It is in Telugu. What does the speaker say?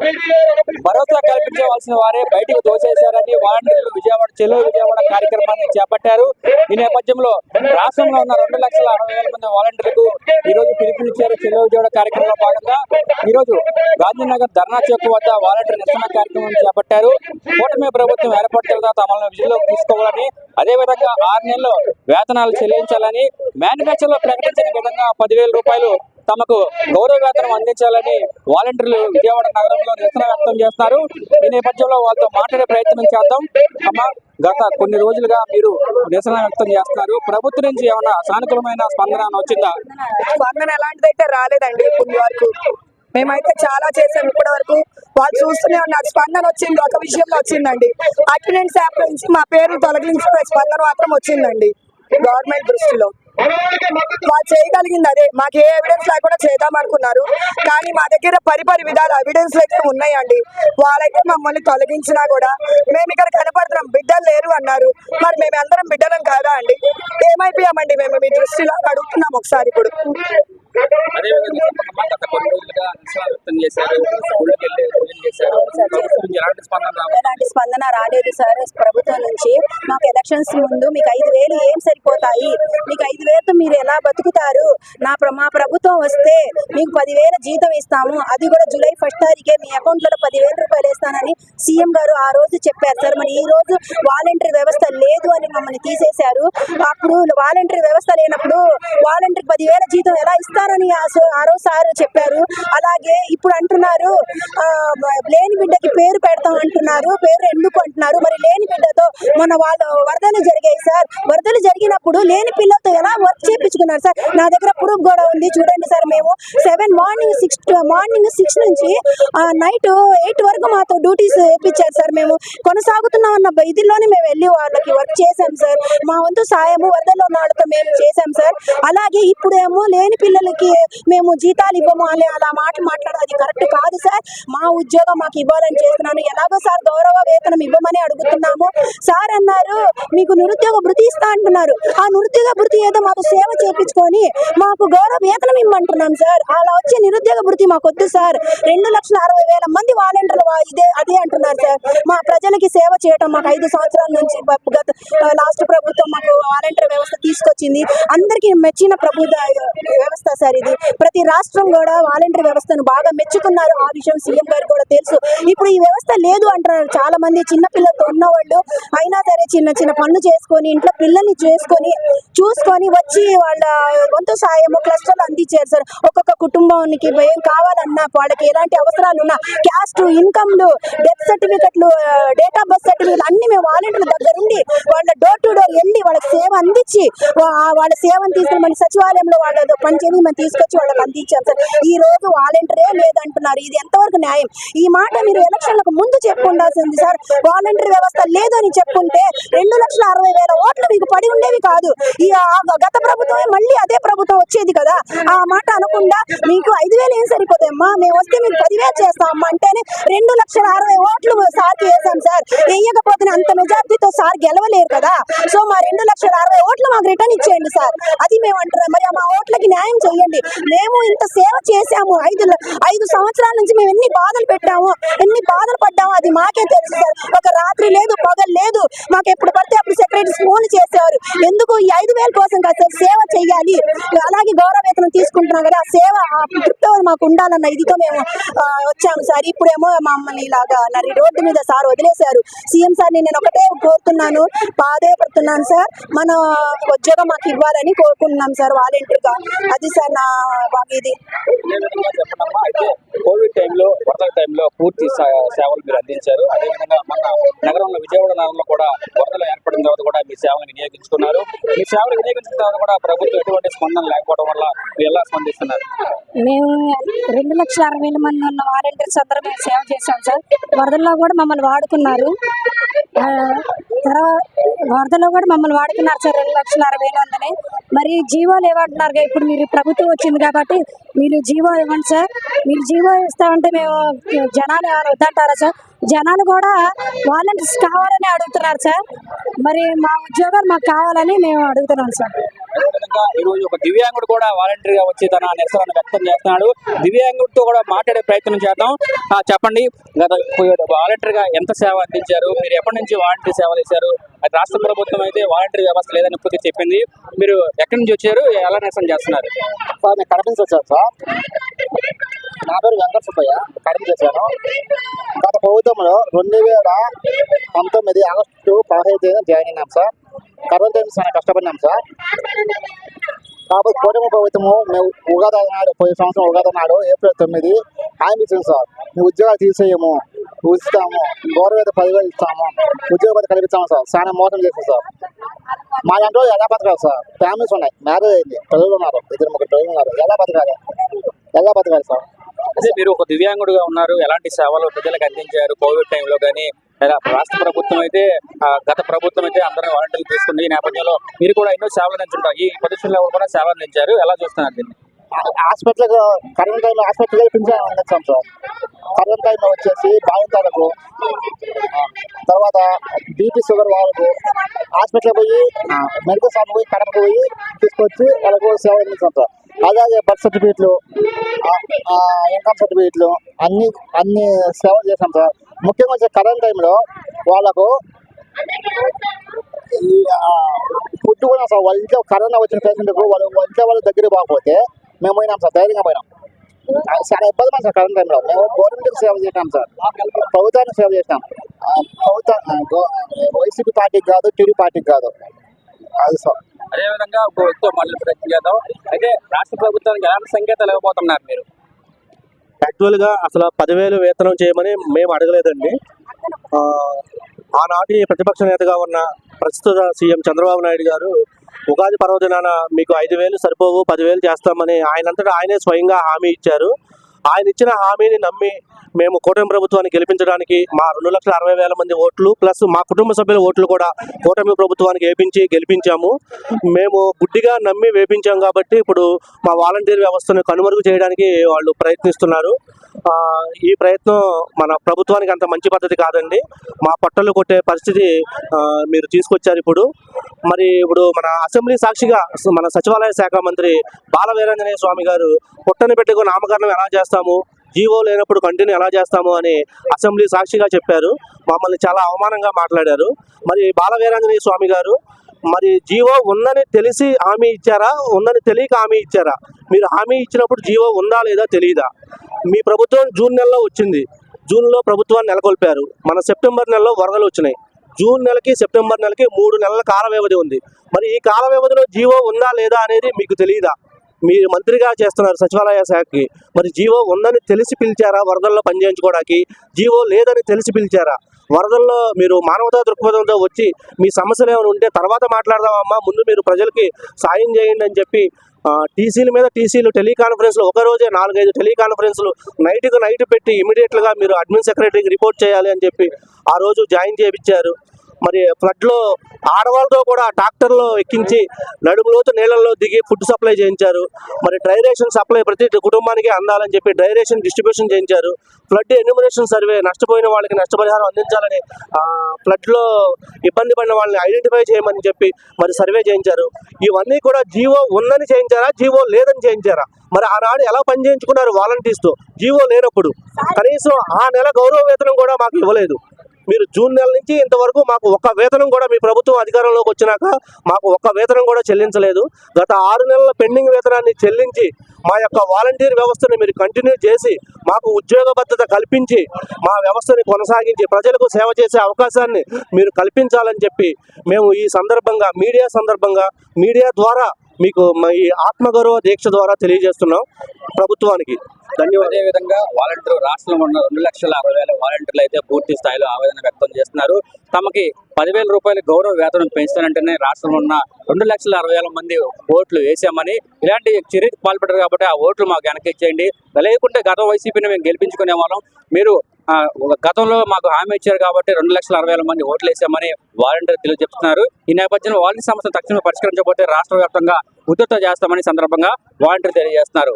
భరోసా కల్పించవలసిన వారే బయటకు దోచేశారని వాలంటీర్లు విజయవాడ చెలో విజయవాడ కార్యక్రమాన్ని చేపట్టారు. ఈ నేపథ్యంలో రాష్ట్రంలో ఉన్న రెండు లక్షల అరవై వేల మంది వాలంటీర్లకు ఈ రోజు పిలుపునిచ్చారు చెలో విజయవాడ కార్యక్రమంలో భాగంగా. ఈ రోజు గాంధీనగర్ ధర్నా చౌక్ వద్ద వాలంటీర్ నిరసన కార్యక్రమం చేపట్టారు. కూటమి ప్రభుత్వం ఏర్పడిన తర్వాత అమలు విజయంలోకి తీసుకోవాలని అదేవిధంగా ఆరు నెలలు వేతనాలు చెల్లించాలని మేనిఫెస్టోలో ప్రకటించిన విధంగా పదివేల రూపాయలు తమకు గౌరవ వేతనం అందించాలని వాలంటీర్లు విజయవాడ నగరంలో నిరసన వ్యక్తం చేస్తున్నారు ఈ నేపథ్యంలో వాళ్ళతో మాట్లాడే ప్రయత్నం చేద్దాం. అమ్మ గత కొన్ని రోజులుగా మీరు నిరసన వ్యక్తం చేస్తున్నారు. ప్రభుత్వం నుంచి ఏమైనా సానుకూలమైన స్పందన వచ్చిందా? స్పందన ఎలాంటిదైతే రాలేదండి కొన్ని వరకు. మేమైతే చాలా చేసాం ఇప్పటి వరకు వాళ్ళు చూస్తూనే ఉన్నారు. స్పందన వచ్చింది. ఒక విషయంలో వచ్చిందండి. అటెండెన్స్ యాప్ నుంచి మా పేరు తొలగించిన స్పందన మాత్రం వచ్చిందండి గవర్నమెంట్ దృష్టిలో. వాళ్ళు చేయగలిగింది అదే. మాకు ఏ ఎవిడెన్స్ లేకుండా చేద్దాం అనుకున్నారు. కానీ మా దగ్గర పరిపరి విధాల ఎవిడెన్స్ అయితే ఉన్నాయండి. వాళ్ళైతే మమ్మల్ని తొలగించినా కూడా మేము ఇక్కడ కనపడుతున్నాం. బిడ్డలు లేరు అన్నారు. మరి మేము అందరం బిడ్డలం కాదా అండి? ఏమైపోయామండి మేము? మీ దృష్టిలో అడుగుతున్నాం ఒకసారి ఇప్పుడు. అదేవిధంగా చేశారు. స్పందన రాలేదు సార్ ప్రభుత్వం నుంచి. మాకు ఎలక్షన్స్ ముందు మీకు ఐదు వేలు ఏం సరిపోతాయి? మీకు ఐదు వేలతో మీరు ఎలా బతుకుతారు? నా ప్ర- మా ప్రభుత్వం వస్తే మీకు పదివేల జీతం ఇస్తాము. అది కూడా జూలై ఫస్ట్ తారీఖే మీ అకౌంట్లో పదివేల చేస్తానని సీఎం గారు ఆ రోజు చెప్పారు. సార్ మరి ఈ రోజు వాలంటరీ వ్యవస్థ లేదు అని మమ్మల్ని తీసేశారు. అప్పుడు వాలంటీర్ వ్యవస్థ లేనప్పుడు వాలంటీర్ పదివేల జీతం ఎలా ఇస్తారని ఆ రోజు సార్ చెప్పారు. అలాగే ఇప్పుడు అంటున్నారు ఆ, లేని బిడ్డకి పేరు పెడతాం అంటున్నారు పేరు ఎందుకు అంటున్నారు. మరి లేని పిల్లలతో మొన్న వాళ్ళు వరదలు జరిగాయి సార్. వరదలు జరిగినప్పుడు లేని పిల్లలతో ఎలా వర్క్ చేయించుకున్నారు సార్? నా దగ్గర ప్రూఫ్ కూడా ఉంది చూడండి సార్ మేము. Seven morning six morning six నుంచి నైట్ ఎయిట్ వరకు మాతో డ్యూటీస్ వేయించారు సార్ మేము. కొనసాగుతున్నాం అన్న ఇదిలోనే మేము వెళ్ళి వాళ్ళకి వర్క్ చేశాం సార్. మా వంతు సాయము వరదలో ఉన్న వాళ్ళతో మేము చేశాం సార్. అలాగే ఇప్పుడేమో లేని పిల్లలకి మేము జీతాలు ఇవ్వము అని అలా మాటలు మాట్లాడడం అది కరెక్ట్ కాదు సార్. మా ఉద్యోగం మాకు ఇవ్వాలని చేస్తున్నాను. ఎలాగో సార్ గౌరవ వేతనం ఇవ్వమని అడుగుతున్నాము. సార్ అన్నారు మీకు నిరుద్యోగ భృతి ఇస్తా అంటున్నారు. ఆ నిరుద్యోగ భృతి ఏదో మాకు సేవ చేపించుకొని మాకు గౌరవ వేతనం ఇమ్మంటున్నాం సార్. అలా వచ్చే నిరుద్యోగ భృతి మాకు వద్దు సార్. రెండు లక్షల అరవై వేల మంది వాలంటీర్లు ఇదే అదే అంటున్నారు సార్. మా ప్రజలకి సేవ చేయటం మాకు ఐదు సంవత్సరాల నుంచి గత లాస్ట్ ప్రభుత్వం మాకు వాలంటీర్ వ్యవస్థ తీసుకొచ్చింది. అందరికీ మెచ్చిన ప్రభుత్వ వ్యవస్థ సార్ ఇది. ప్రతి రాష్ట్రం కూడా వాలంటీర్ వ్యవస్థను బాగా మెచ్చుకున్నారు. ఆ విషయం సీఎం గారు కూడా తెలుసు. ఇప్పుడు ఈ వ్యవస్థ లేదు అంటున్నారు చాలా మంది చిన్నపిల్లలతో ఉన్నవాళ్ళు అయినా సరే చిన్న చిన్న పనులు చేసుకొని ఇంట్లో పిల్లల్ని చేసుకొని చూసుకొని వచ్చి వాళ్ళ వంతు సాయము క్లస్టర్లు అందించారు సార్. ఒక్కొక్క కుటుంబానికి ఏం కావాలన్నా వాళ్ళకి ఎలాంటి అవసరాలు ఉన్నా క్యాస్ట్ ఇన్కమ్లు డెత్ సర్టిఫికెట్లు డేట్ ఆఫ్ బర్త్ సర్టిఫికెట్లు అన్ని మేము వాలంటీర్ల దగ్గర ఉండి వాళ్ళ డోర్ టు డోర్ వెళ్ళి వాళ్ళకి సేవ అందించి వాళ్ళ సేవను తీసుకుని మన సచివాలయంలో వాళ్ళ పని చేసి మనం తీసుకొచ్చి వాళ్ళకి అందించాం సార్. ఈ రోజు వాలంటీరే లేదంటున్నారు. ఇది ఎంతవరకు న్యాయం? ఈ మాట మీరు ఎలక్షన్లకు ముందు చెప్పుకుండాల్సింది సార్. వాలంటీర్ వ్యవస్థ లేదు అని చెప్పుంటే రెండు లక్షల అరవై వేల ఓట్లు మీకు పడి ఉండేవి కాదు. ఈ గత ప్రభుత్వమే మళ్ళీ అదే ప్రభుత్వం వచ్చేది కదా. ఆ మాట అనకుండా మీకు ఐదు వేలు ఏం సరిపోతాయమ్మా మేము వస్తే మీకు పదివేలు చేస్తామమ్మా అంటేనే రెండు లక్షల అరవై ఓట్లు సార్కి వేసాం సార్. వేయకపోతే అంత మెజార్టీతో సార్ గెలవలేరు కదా. సో మా రెండు లక్షల అరవై ఓట్లు మాకు రిటర్న్ ఇచ్చేయండి సార్. అది మేము అంటున్నాం. మరి మా ఓట్లకి న్యాయం చేయండి మేము ఇంత సేవ చేశాము. ఐదు ఐదు సంవత్సరాల నుంచి మేము ఎన్ని బాధలు పెట్టాము ఎన్ని బాధలు పడ్డాము అది మాకే తెలుసు సార్. ఒక రాత్రి లేదు పగలు లేదు. మాకు ఎప్పుడు పడితే అప్పుడు సెక్రటరీ ఫోన్ చేసేవారు ఎందుకు ఈ ఐదు వేల కోసం కాదు సార్ సేవ చేయాలి? అలాగే గౌరవ వేతనం తీసుకుంటున్నాం కదా ఆ సేవ తృప్తి మాకు ఉండాలన్న ఇదితో మేము వచ్చాము సార్. ఇప్పుడేమో మమ్మల్ని ఇలాగా నరి రోడ్డు మీద సార్ వదిలేశారు. సీఎం సార్ నేను ఒకటే కోరుతున్నాను. బాధపడుతున్నాను సార్. మన ఉద్యోగం మాకు ఇవ్వాలని కోరుకుంటున్నాం సార్ వాలంటీర్గా. అది సార్ నా ఇది కోవిడ్ టైంలో టైంలో పూర్తి సేవలు మీరు అందించారు. అదేవిధంగా మన నగరంలో విజయవాడ నగరంలో కూడా వరదలు ఏర్పడిన తర్వాత కూడా మీ సేవలు వినియోగించుకున్నారు. మీ సేవలు వినియోగించిన తర్వాత కూడా ప్రభుత్వం ఎటువంటి స్పందన లేకపోవడం వల్ల మీరు ఎలా స్పందిస్తున్నారు? మేము రెండు లక్షల అరవై వేల మంది ఉన్న వాలంటీర్స్ అందరూ మేము సేవ చేశాం సార్. వరదల్లో కూడా మమ్మల్ని వాడుకున్నారు. తర్వాత వరదలో కూడా మమ్మల్ని వాడుకున్నారు సార్. రెండు లక్షల అరవై వేల మందిని మరి జీవోలు ఇవ్వంటున్నారు ఇప్పుడు మీరు ప్రభుత్వం వచ్చింది కాబట్టి మీరు జీవో ఇవ్వండి సార్. మీరు జీవో ఇస్తామంటే మేము జనాలు ఏమైనా వద్దంటారా సార్? జనాలు కూడా వాలంటీర్స్ కావాలని అడుగుతున్నారు సార్. మరి మా ఉద్యోగాలు మాకు కావాలని మేము అడుగుతున్నాం సార్. అదేవిధంగా ఈరోజు ఒక దివ్యాంగుడు కూడా వాలంటీర్గా వచ్చి తన నిరసనను వ్యక్తం చేస్తున్నాడు. దివ్యాంగుడితో కూడా మాట్లాడే ప్రయత్నం చేద్దాం. చెప్పండి. గత వాలంటీర్గా ఎంత సేవ అందించారు? మీరు ఎప్పటి నుంచి వాలంటీర్ సేవలు చేశారు? అది రాష్ట్ర ప్రభుత్వం అయితే వాలంటీర్ వ్యవస్థ లేదని ఇప్పటికీ చెప్పింది. మీరు ఎక్కడి నుంచి వచ్చారు? ఎలా నిరసన చేస్తున్నారు? సార్ నేను కడప నుంచి వచ్చారు సార్. నా పేరు వెంకట సుబ్బయ్య కడప చేశాను. గత ప్రభుత్వంలో రెండు వేల పంతొమ్మిది ఆగస్టు పదహైదు తేదీన జాయిన్ అయినాం సార్. కరోనా టైం చాలా కష్టపడినాం సార్. కాబట్టి కూటమి ప్రభుత్వము మేము ఉగాది నాడు పోయిన సంవత్సరం ఉగాది నాడు ఏప్రిల్ తొమ్మిది హామీ ఇచ్చింది సార్. మీ ఉద్యోగాలు తీసేయము ఇస్తాము గౌరవ పదివేలు ఇస్తాము ఉద్యోగ పది కల్పిస్తాము సార్. చాలా మోసం చేస్తాం సార్. మా దాంట్లో ఎలా బతకాలి సార్? ఫ్యామిలీస్ ఉన్నాయి. మ్యారేజ్ అయింది. పిల్లలు ఉన్నారు. ఇద్దరు ముగ్గురు పిల్లలు ఉన్నారు. ఎలా బతకాలి? ఎలా బతకాలి సార్? అదే మీరు ఒక దివ్యాంగుడుగా ఉన్నారు. ఎలాంటి సేవలు ప్రజలకు అందించారు? కోవిడ్ టైంలో కానీ లేదా రాష్ట్ర ప్రభుత్వం అయితే గత ప్రభుత్వం అయితే అందరినీ వాలంటీర్లు తీసుకుంది. ఈ నేపథ్యంలో మీరు కూడా ఎన్నో సేవలు అందించుంటారు. ఈ పొజిషన్లో కూడా సేవలు అందించారు. ఎలా చూస్తున్నారు దీన్ని? హాస్పిటల్ కరోనా టైంలో హాస్పిటల్ పింఛన్ అందించాం సార్. కరోనా టైంలో వచ్చేసి బాధితులకు ఆ, తర్వాత బీపీ షుగర్ వాళ్ళకు హాస్పిటల్ పోయి మెడికల్ షాప్ పోయి కడపకు పోయి తీసుకొచ్చి వాళ్ళకు సేవ అందించాం సార్. అలాగే బర్త్ సర్టిఫికేట్లు ఇన్కమ్ సర్టిఫికేట్లు అన్ని అన్ని సేవలు చేశాం సార్. ముఖ్యంగా వచ్చే కరోనా టైంలో వాళ్ళకు ఫుడ్ కూడా సార్ వాళ్ళ ఇంట్లో కరోనా వచ్చిన పేషెంట్కు వాళ్ళు ఇంట్లో వాళ్ళ దగ్గర పోకపోతే మేము పోయినాం సార్ ధైర్యంగా పోయినాం. చాలా ఇబ్బంది పడి సార్ కరోనా టైంలో మేము గవర్నమెంట్కి సేవ చేసినాం సార్. ప్రభుత్వానికి సేవ చేసినాం. ఆ, ప్రభుత్వ వైసీపీ పార్టీకి కాదు టీడీ పార్టీకి కాదు. అది సార్. అదేవిధంగా ప్రభుత్వం మళ్ళీ ప్రయత్నం చేద్దాం? అయితే రాష్ట్ర ప్రభుత్వానికి ఎలాంటి సంకేతాలు ఇవ్వబోతున్నారు మీరు? యాక్చువల్గా అసలు పదివేలు వేతనం చేయమని మేము అడగలేదండి. ఆనాటి ప్రతిపక్ష నేతగా ఉన్న ప్రస్తుత సీఎం చంద్రబాబు నాయుడు గారు ఉగాది పర్వదినాన మీకు ఐదు వేలు సరిపోవు పదివేలు చేస్తామని ఆయనంతటా ఆయనే స్వయంగా హామీ ఇచ్చారు. ఆయన ఇచ్చిన హామీని నమ్మి మేము కూటమి ప్రభుత్వాన్ని గెలిపించడానికి మా రెండు లక్షల అరవై వేల మంది ఓట్లు ప్లస్ మా కుటుంబ సభ్యుల ఓట్లు కూడా కూటమి ప్రభుత్వానికి వేపించి గెలిపించాము. మేము గుడ్డిగా నమ్మి వేపించాం కాబట్టి ఇప్పుడు మా వాలంటీర్ వ్యవస్థను కనుమరుగు చేయడానికి వాళ్ళు ప్రయత్నిస్తున్నారు. ఈ ప్రయత్నం మన ప్రభుత్వానికి అంత మంచి పద్ధతి కాదండి. మా పట్టలు కొట్టే పరిస్థితి మీరు తీసుకొచ్చారు ఇప్పుడు. మరి ఇప్పుడు మన అసెంబ్లీ సాక్షిగా మన సచివాలయ శాఖ మంత్రి బాల వీరాంజనేయ స్వామి గారు పుట్టని పెట్టుకు నామకరణం ఎలా చేస్తాము? జీవో లేనప్పుడు కంటిన్యూ ఎలా చేస్తాము అని అసెంబ్లీ సాక్షిగా చెప్పారు. మమ్మల్ని చాలా అవమానంగా మాట్లాడారు. మరి బాల వీరాంజనేయ స్వామి గారు మరి జీవో ఉందని తెలిసి హామీ ఇచ్చారా? ఉందని తెలియక హామీ ఇచ్చారా? మీరు హామీ ఇచ్చినప్పుడు జీవో ఉందా లేదా తెలియదా? మీ ప్రభుత్వం జూన్ నెలలో వచ్చింది. జూన్లో ప్రభుత్వాన్ని నెలకొల్పారు. మన సెప్టెంబర్ నెలలో వరదలు వచ్చినాయి. జూన్ నెలకి సెప్టెంబర్ నెలకి మూడు నెలల కాల వ్యవధి ఉంది. మరి ఈ కాల వ్యవధిలో జీవో ఉందా లేదా అనేది మీకు తెలియదా మీరు మంత్రిగా చేస్తున్నారు సచివాలయ శాఖకి. మరి జీవో ఉందని తెలిసి పిలిచారా? వరదల్లో పనిచేయించుకోవడానికి జీవో లేదని తెలిసి పిలిచారా? వరదల్లో మీరు మానవతా దృక్పథంతో వచ్చి మీ సమస్యలు ఏమైనా ఉంటే తర్వాత మాట్లాడదామమ్మా. ముందు మీరు ప్రజలకి సాయం చేయండి అని చెప్పి టీసీల మీద టీసీలు టెలికాన్ఫరెన్స్లు ఒక రోజే నాలుగైదు టెలికాన్ఫరెన్స్లు నైట్కి నైట్ పెట్టి ఇమీడియట్గా మీరు అడ్మిన్ సెక్రటరీకి రిపోర్ట్ చేయాలి అని చెప్పి ఆ రోజు జాయిన్ చేయించారు మరి ఫ్లడ్లో ఆడవాళ్ళతో కూడా ట్రాక్టర్లు ఎక్కించి నడుములోతు నీళ్ళల్లో దిగి ఫుడ్ సప్లై చేయించారు. మరి డ్రై రేషన్ సప్లై ప్రతి కుటుంబానికి అందాలని చెప్పి డ్రై రేషన్ డిస్ట్రిబ్యూషన్ చేయించారు. ఫ్లడ్ ఎన్యూమినేషన్ సర్వే నష్టపోయిన వాళ్ళకి నష్టపరిహారం అందించాలని ఆ, ఫ్లడ్లో ఇబ్బంది పడిన వాళ్ళని ఐడెంటిఫై చేయమని చెప్పి మరి సర్వే చేయించారు. ఇవన్నీ కూడా జీవో ఉందని చేయించారా జీవో లేదని చేయించారా? మరి ఆనాడు ఎలా పని చేయించుకున్నారు వాలంటీర్స్తో జీవో లేనప్పుడు. కనీసం ఆ నెల గౌరవ వేతనం కూడా మాకు ఇవ్వలేదు. మీరు జూన్ నెల నుంచి ఇంతవరకు మాకు ఒక్క వేతనం కూడా మీ ప్రభుత్వం అధికారంలోకి వచ్చినాక మాకు ఒక్క వేతనం కూడా చెల్లించలేదు. గత ఆరు నెలల పెండింగ్ వేతనాన్ని చెల్లించి మా యొక్క వాలంటీర్ వ్యవస్థను మీరు కంటిన్యూ చేసి మాకు ఉద్యోగ భద్రత కల్పించి మా వ్యవస్థని కొనసాగించి ప్రజలకు సేవ చేసే అవకాశాన్ని మీరు కల్పించాలని చెప్పి మేము ఈ సందర్భంగా మీడియా సందర్భంగా మీడియా ద్వారా మీకు మా ఈ ఆత్మగౌరవ దీక్ష ద్వారా తెలియజేస్తున్నాం ప్రభుత్వానికి. ధన్యవాదాలు. అదే విధంగా వాలంటీర్ రాష్ట్రంలో ఉన్న రెండు లక్షల అరవై వేల వాలంటీర్లు అయితే పూర్తి స్థాయిలో ఆవేదన వ్యక్తం చేస్తున్నారు. తమకి పదివేల రూపాయల గౌరవ వేతనం పెంచుతానంటేనే రాష్ట్రంలో ఉన్న రెండు లక్షల అరవై వేల మంది ఓట్లు వేసామని ఇలాంటి చర్యకు పాల్పడ్డారు కాబట్టి ఆ ఓట్లు మాకు వెనక్కి ఇచ్చేయండి లేకుంటే గత వైసీపీని మేము గెలిపించుకునే వాళ్ళం. మీరు ఒక గతంలో మాకు హామీ ఇచ్చారు కాబట్టి రెండు లక్షల అరవై వేల మంది ఓట్లు వేసామని వాలంటీర్ తెలియజెప్తున్నారు. ఈ నేపథ్యంలో వాలంటీర్ సమస్యను తక్షణమే పరిష్కరించకపోతే రాష్ట్ర వ్యాప్తంగా ఉధృత చేస్తామని సందర్భంగా వాలంటీర్ తెలియజేస్తున్నారు.